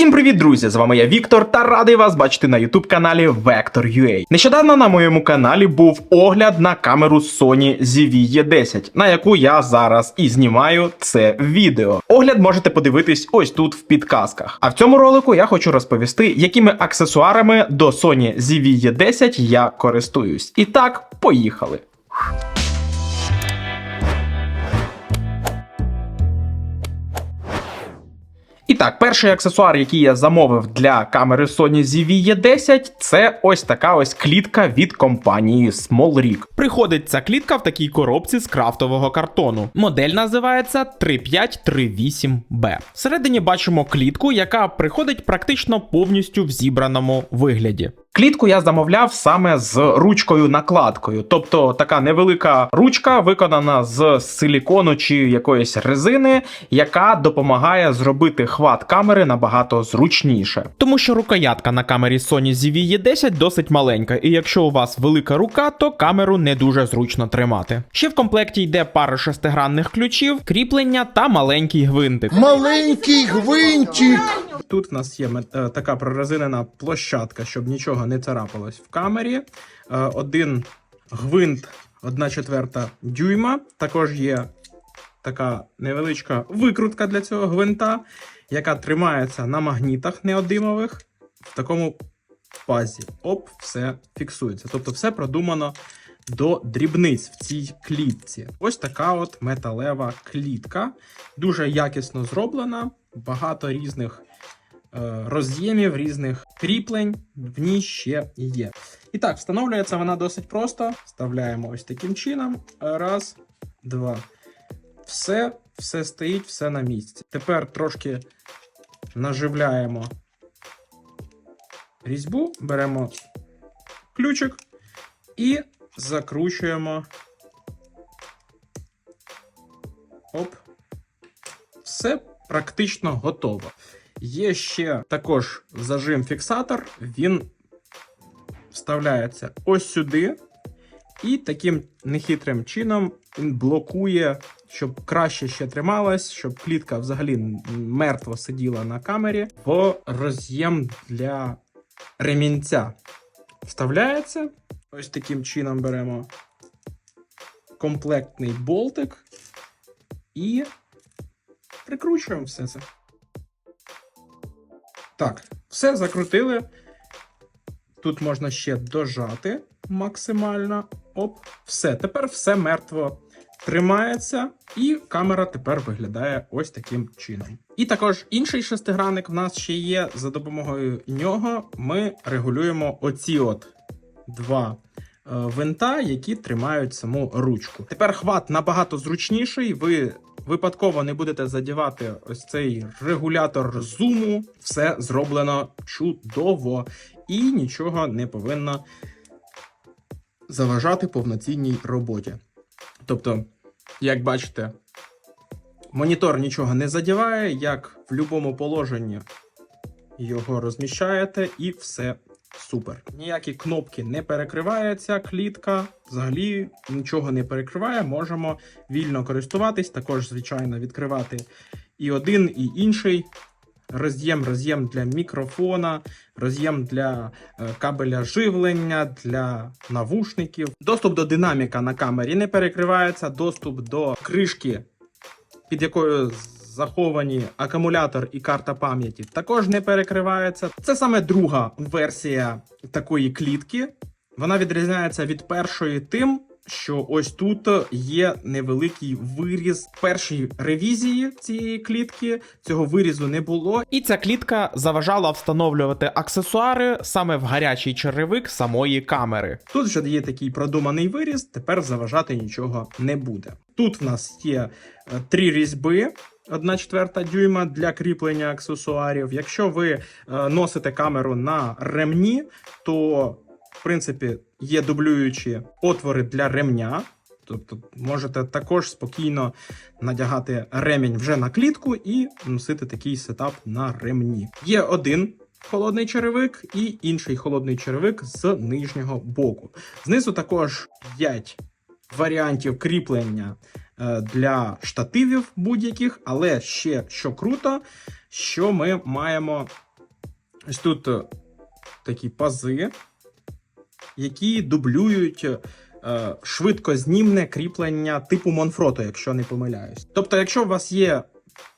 Всім привіт, друзі! З вами я Віктор та радий вас бачити на youtube каналі Vector.ua. Нещодавно на моєму каналі був огляд на камеру Sony ZV-E10, на яку я зараз і знімаю це відео. Огляд можете подивитись ось тут в підказках. А в цьому ролику я хочу розповісти, якими аксесуарами до Sony ZV-E10 я користуюсь. І так, поїхали. Так, перший аксесуар, який я замовив для камери Sony ZV-E10, це ось така ось клітка від компанії SmallRig. Приходить ця клітка в такій коробці з крафтового картону. Модель називається 3538B. Всередині бачимо клітку, яка приходить практично повністю в зібраному вигляді. Клітку я замовляв саме з ручкою накладкою, тобто така невелика ручка, виконана з силікону чи якоїсь резини, яка допомагає зробити хват камери набагато зручніше. Тому що рукоятка на камері Sony ZV-E10 досить маленька, і якщо у вас велика рука, то камеру не дуже зручно тримати. Ще в комплекті йде пара шестигранних ключів, кріплення та маленький гвинтик. Маленький гвинтик. Тут в нас є е, така прорезинена площадка, щоб нічого не царапалось в камері. Е, Один гвинт, 1 четверта дюйма. Також є така невеличка викрутка для цього гвинта, яка тримається на магнітах неодимових в такому пазі. Оп, все фіксується. Тобто все продумано до дрібниць в цій клітці. Ось така от металева клітка. Дуже якісно зроблена, багато різних роз'ємів, різних кріплень в ній ще є. І так, встановлюється вона досить просто. Вставляємо ось таким чином. Раз, два. Все, все стоїть, все на місці. Тепер трошки наживляємо різьбу, беремо ключик і закручуємо. Оп. Все практично готово. Є ще також зажим-фіксатор, він вставляється ось сюди, і таким нехитрим чином він блокує, щоб краще ще трималась, щоб клітка взагалі мертво сиділа на камері, в роз'єм для ремінця. Вставляється. Ось таким чином беремо комплектний болтик і прикручуємо все це. Так, все закрутили. Тут можна ще дожати максимально. Оп, все. Тепер все мертво тримається, і камера тепер виглядає ось таким чином. І також інший шестигранник в нас ще є. За допомогою нього ми регулюємо оці от два е, винта, які тримають саму ручку. Тепер хват набагато зручніший. Ви випадково не будете задівати ось цей регулятор зуму. Все зроблено чудово і нічого не повинно заважати повноцінній роботі. Тобто, як бачите, монітор нічого не задіває, як в будь-якому положенні його розміщаєте, і все супер. Ніякі кнопки не перекривається, клітка взагалі нічого не перекриває. Можемо вільно користуватись, також, звичайно, відкривати і один, і інший. Роз'єм, роз'єм для мікрофона, роз'єм для е, кабеля живлення, для навушників. Доступ до динаміка на камері не перекривається. Доступ до кришки, під якою заховані акумулятор і карта пам'яті, також не перекривається. Це саме друга версія такої клітки. Вона відрізняється від першої тим, що ось тут є невеликий виріз. В першій ревізії цієї клітки цього вирізу не було. І ця клітка заважала встановлювати аксесуари саме в гарячий черевик самої камери. Тут вже є такий продуманий виріз, тепер заважати нічого не буде. Тут в нас є е, три різьби. 1 четверта дюйма для кріплення аксесуарів. Якщо ви е, носите камеру на ремні, то в принципі є дублюючі отвори для ремня. Тобто можете також спокійно надягати ремінь вже на клітку і носити такий сетап на ремні. Є один холодний черевик і інший холодний черевик з нижнього боку. Знизу також 5 варіантів кріплення для штативів будь-яких, але ще що круто, що ми маємо Ось тут е, такі пази, які дублюють е, швидкознімне кріплення типу Монфрото, якщо не помиляюсь. Тобто, якщо у вас є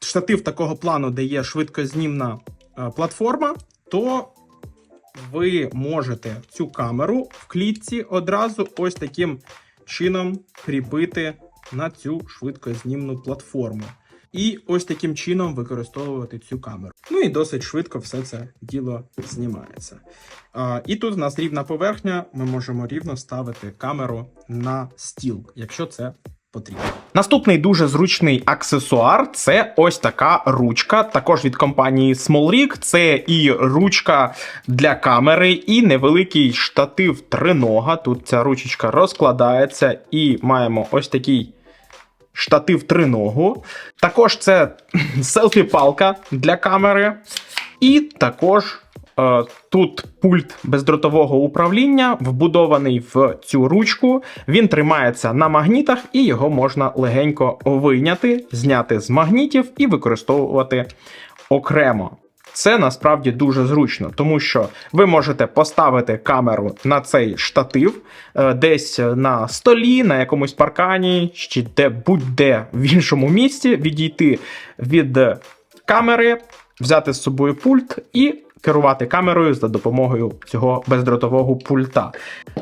штатив такого плану, де є швидкознімна е, платформа, то ви можете цю камеру в клітці одразу ось таким чином кріпити на цю швидкознімну платформу. І ось таким чином використовувати цю камеру. Ну і досить швидко все це діло знімається. А, і тут у нас рівна поверхня. Ми можемо рівно ставити камеру на стіл, якщо це потрібно. Наступний дуже зручний аксесуар це ось така ручка, також від компанії SmallRig. Це і ручка для камери, і невеликий штатив тринога. Тут ця ручечка розкладається, і маємо ось такий штатив триногу. Також це селфі-палка для камери. І також тут пульт бездротового управління вбудований в цю ручку. Він тримається на магнітах, і його можна легенько вийняти, зняти з магнітів і використовувати окремо. Це насправді дуже зручно, тому що ви можете поставити камеру на цей штатив е, десь на столі, на якомусь паркані, чи де будь-де в іншому місці, відійти від камери, взяти з собою пульт і керувати камерою за допомогою цього бездротового пульта.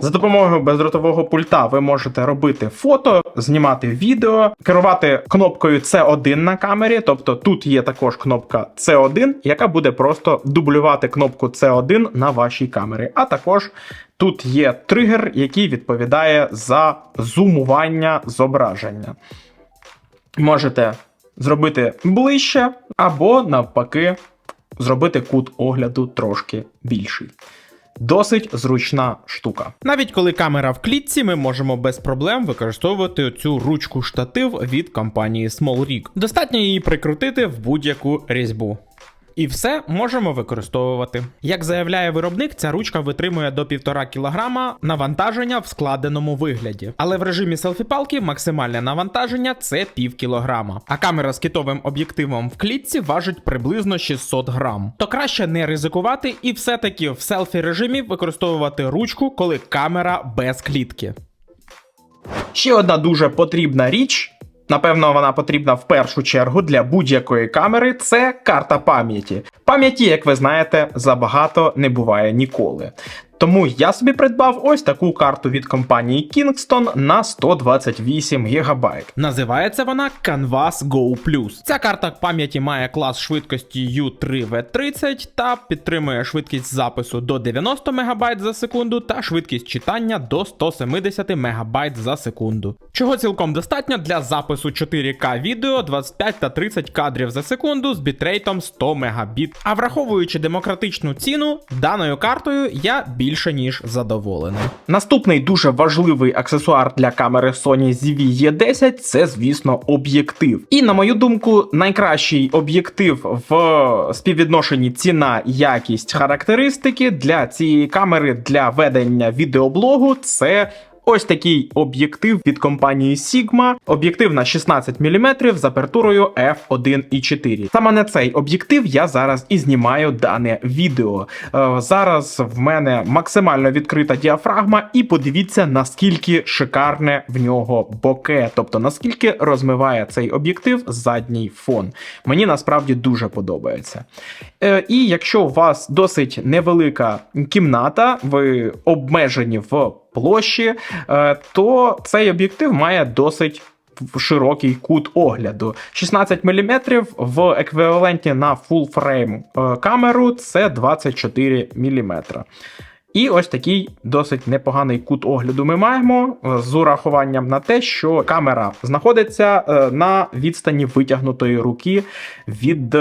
За допомогою бездротового пульта ви можете робити фото, знімати відео, керувати кнопкою C1 на камері. Тобто тут є також кнопка C1, яка буде просто дублювати кнопку C1 на вашій камері. А також тут є тригер, який відповідає за зумування зображення. Можете зробити ближче, або навпаки, зробити кут огляду трошки більший. Досить зручна штука. Навіть коли камера в клітці, ми можемо без проблем використовувати цю ручку штатив від компанії SmallRig. Достатньо її прикрутити в будь-яку різьбу. І все можемо використовувати. Як заявляє виробник, ця ручка витримує до 1,5 кг навантаження в складеному вигляді. Але в режимі селфі-палки максимальне навантаження це пів кілограма. А камера з китовим об'єктивом в клітці важить приблизно 600 грам. То краще не ризикувати і все-таки в селфі режимі використовувати ручку, коли камера без клітки. Ще одна дуже потрібна річ. Напевно, вона потрібна в першу чергу для будь-якої камери. Це карта пам'яті. Пам'яті, як ви знаєте, забагато не буває ніколи. Тому я собі придбав ось таку карту від компанії Kingston на 128 ГБ. Називається вона Canvas Go Plus. Ця карта пам'яті має клас швидкості U3V30 та підтримує швидкість запису до 90 МБ за секунду та швидкість читання до 170 МБ за секунду. Чого цілком достатньо для запису 4К відео 25 та 30 кадрів за секунду з бітрейтом 100 Мбіт. А враховуючи демократичну ціну, даною картою я більше ніж задоволений. Наступний дуже важливий аксесуар для камери Sony ZV-E10 це, звісно, об'єктив. І на мою думку, найкращий об'єктив в співвідношенні ціна, якість, характеристики для цієї камери для ведення відеоблогу це. Ось такий об'єктив від компанії Sigma. Об'єктив на 16 мм з апертурою f1.4. Саме на цей об'єктив я зараз і знімаю дане відео. Е, Зараз в мене максимально відкрита діафрагма, і подивіться, наскільки шикарне в нього боке, тобто наскільки розмиває цей об'єктив задній фон. Мені насправді дуже подобається. Е, І якщо у вас досить невелика кімната, ви обмежені в площі, е, то цей об'єктив має досить широкий кут огляду. 16 мм в еквіваленті на full е, камеру це 24 мм. І ось такий досить непоганий кут огляду ми маємо е, з урахуванням на те, що камера знаходиться е, на відстані витягнутої руки від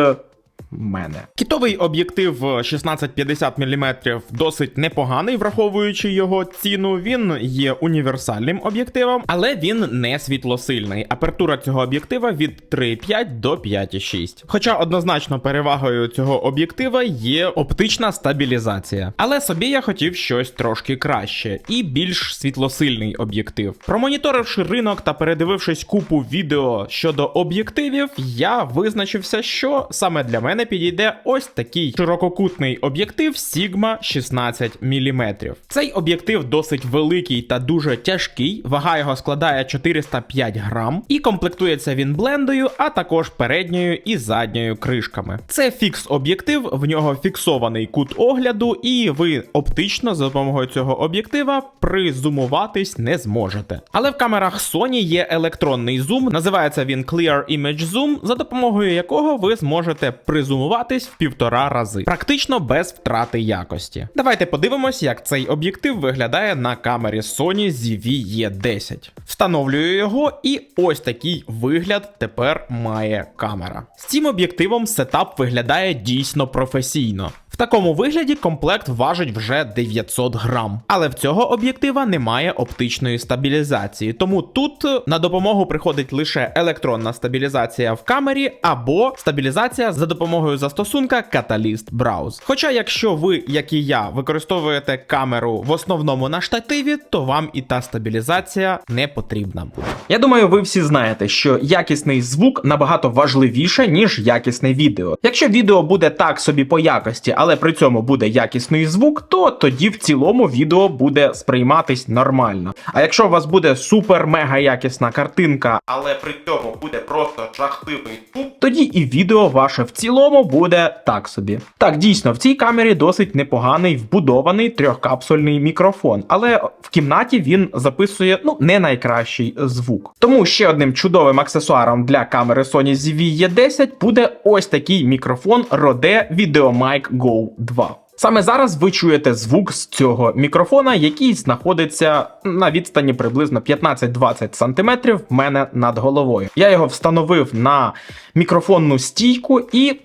мене. Кітовий об'єктив 1650 мм досить непоганий, враховуючи його ціну. Він є універсальним об'єктивом, але він не світлосильний. Апертура цього об'єктива від 3,5 до 5,6. Хоча однозначно перевагою цього об'єктива є оптична стабілізація. Але собі я хотів щось трошки краще і більш світлосильний об'єктив. Промоніторивши ринок та передивившись купу відео щодо об'єктивів, я визначився, що саме для мене підійде ось такий ширококутний об'єктив Sigma 16 мм. Цей об'єктив досить великий та дуже тяжкий. Вага його складає 405 грам, і комплектується він блендою, а також передньою і задньою кришками. Це фікс-об'єктив, в нього фіксований кут огляду, і ви оптично за допомогою цього об'єктива призумуватись не зможете. Але в камерах Sony є електронний зум, називається він Clear Image Zoom, за допомогою якого ви зможете призумуватись в півтора рази, практично без втрати якості. Давайте подивимось, як цей об'єктив виглядає на камері Sony ZV-E10. Встановлюю його, і ось такий вигляд тепер має камера. З цим об'єктивом сетап виглядає дійсно професійно. В такому вигляді комплект важить вже 900 грам. Але в цього об'єктива немає оптичної стабілізації, тому тут е, на допомогу приходить лише електронна стабілізація в камері або стабілізація за допомогою застосунка Catalyst Browse. Хоча, якщо ви, як і я, використовуєте камеру в основному на штативі, то вам і та стабілізація не потрібна буде. Я думаю, ви всі знаєте, що якісний звук набагато важливіше, ніж якісне відео. Якщо відео буде так собі по якості, але при цьому буде якісний звук, то тоді в цілому відео буде сприйматись нормально. А якщо у вас буде супер-мега якісна картинка, але при цьому буде просто жахливий звук, тоді і відео ваше в цілому буде так собі. Так, дійсно, в цій камері досить непоганий вбудований трьохкапсульний мікрофон, але в кімнаті він записує ну не найкращий звук. Тому ще одним чудовим аксесуаром для камери Sony ZV-E10 буде ось такий мікрофон Rode VideoMic Go 2. Саме зараз ви чуєте звук з цього мікрофона, який знаходиться на відстані приблизно 15-20 см в мене над головою. Я його встановив на мікрофонну стійку, і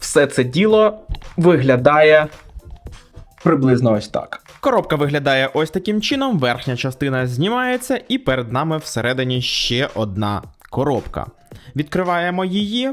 все це діло виглядає приблизно ось так. Коробка виглядає ось таким чином. Верхня частина знімається, і перед нами всередині ще одна коробка. Відкриваємо її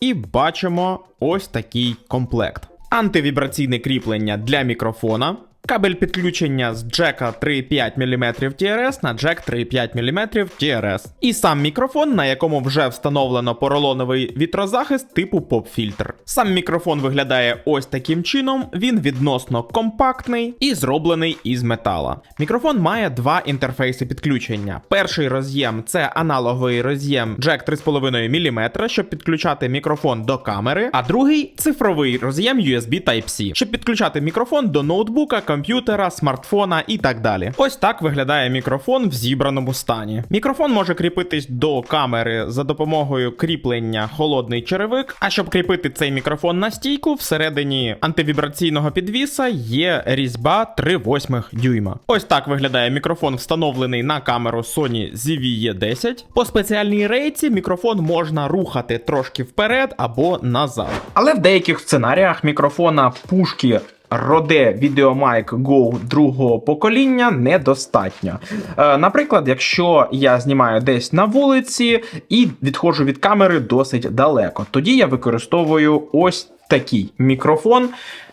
і бачимо ось такий комплект. Антивібраційне кріплення для мікрофона. Кабель підключення з джека 3,5 мм TRS на джек 3,5 мм TRS. І сам мікрофон, на якому вже встановлено поролоновий вітрозахист типу поп-фільтр. Сам мікрофон виглядає ось таким чином. Він відносно компактний і зроблений із метала. Мікрофон має два інтерфейси підключення. Перший роз'єм це аналоговий роз'єм джек 3,5 мм, щоб підключати мікрофон до камери, а другий цифровий роз'єм USB Type-C, щоб підключати мікрофон до ноутбука, комп'ютера, смартфона і так далі. Ось так виглядає мікрофон в зібраному стані. Мікрофон може кріпитись до камери за допомогою кріплення холодний черевик. А щоб кріпити цей мікрофон на стійку, всередині антивібраційного підвіса є різьба 3,8 дюйма. Ось так виглядає мікрофон, встановлений на камеру Sony ZV-E10. По спеціальній рейці мікрофон можна рухати трошки вперед або назад. Але в деяких сценаріях мікрофона пушки Rode відеомайк Go другого покоління недостатньо. Е, наприклад, якщо я знімаю десь на вулиці і відходжу від камери досить далеко, тоді я використовую ось такий мікрофон.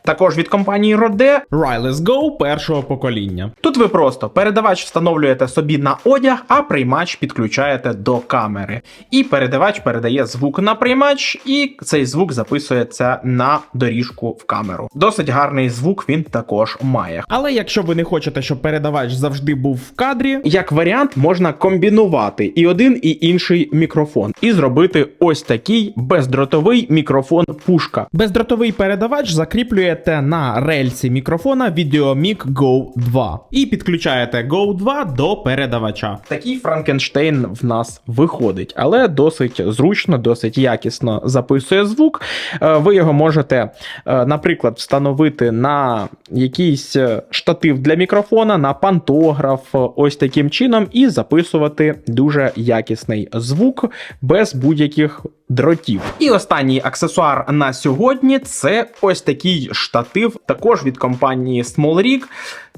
Також від компанії Rode Wireless Go першого покоління. Тут ви просто передавач встановлюєте собі на одяг, а приймач підключаєте до камери. І передавач передає звук на приймач, і цей звук записується на доріжку в камеру. Досить гарний звук він також має. Але якщо ви не хочете, щоб передавач завжди був в кадрі, як варіант можна комбінувати і один, і інший мікрофон, і зробити ось такий бездротовий мікрофон пушка. Бездротовий передавач закріплюєте на рельсі мікрофона VideoMic Go 2 і підключаєте Go 2 до передавача. Такий Франкенштейн в нас виходить, але досить зручно, досить якісно записує звук. Е, Ви його можете, е, наприклад, встановити на якийсь е, штатив для мікрофона, на пантограф, ось таким чином, і записувати дуже якісний звук без будь-яких дротів. І останній аксесуар на сьогодні це ось такий штатив, також від компанії SmallRig.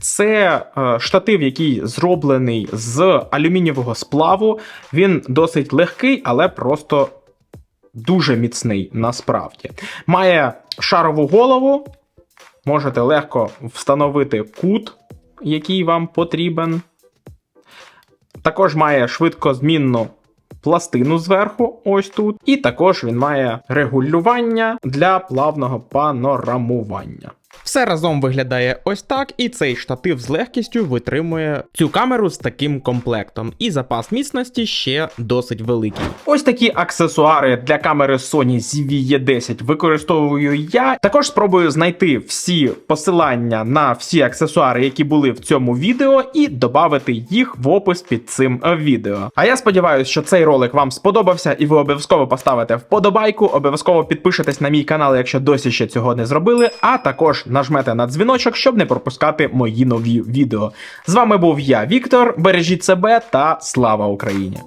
Це е, штатив, який зроблений з алюмінієвого сплаву. Він досить легкий, але просто дуже міцний насправді. Має шарову голову, можете легко встановити кут, який вам потрібен. Також має швидкозмінну пластину зверху, ось тут, і також він має регулювання для плавного панорамування. Все разом виглядає ось так, і цей штатив з легкістю витримує цю камеру з таким комплектом. І запас міцності ще досить великий. Ось такі аксесуари для камери Sony ZV-E10 використовую я. Також спробую знайти всі посилання на всі аксесуари, які були в цьому відео, і додати їх в опис під цим відео. А я сподіваюся, що цей ролик вам сподобався, і ви обов'язково поставите вподобайку, обов'язково підпишетесь на мій канал, якщо досі ще цього не зробили. А також нажмете на дзвіночок, щоб не пропускати мої нові відео. З вами був я, Віктор. Бережіть себе та слава Україні!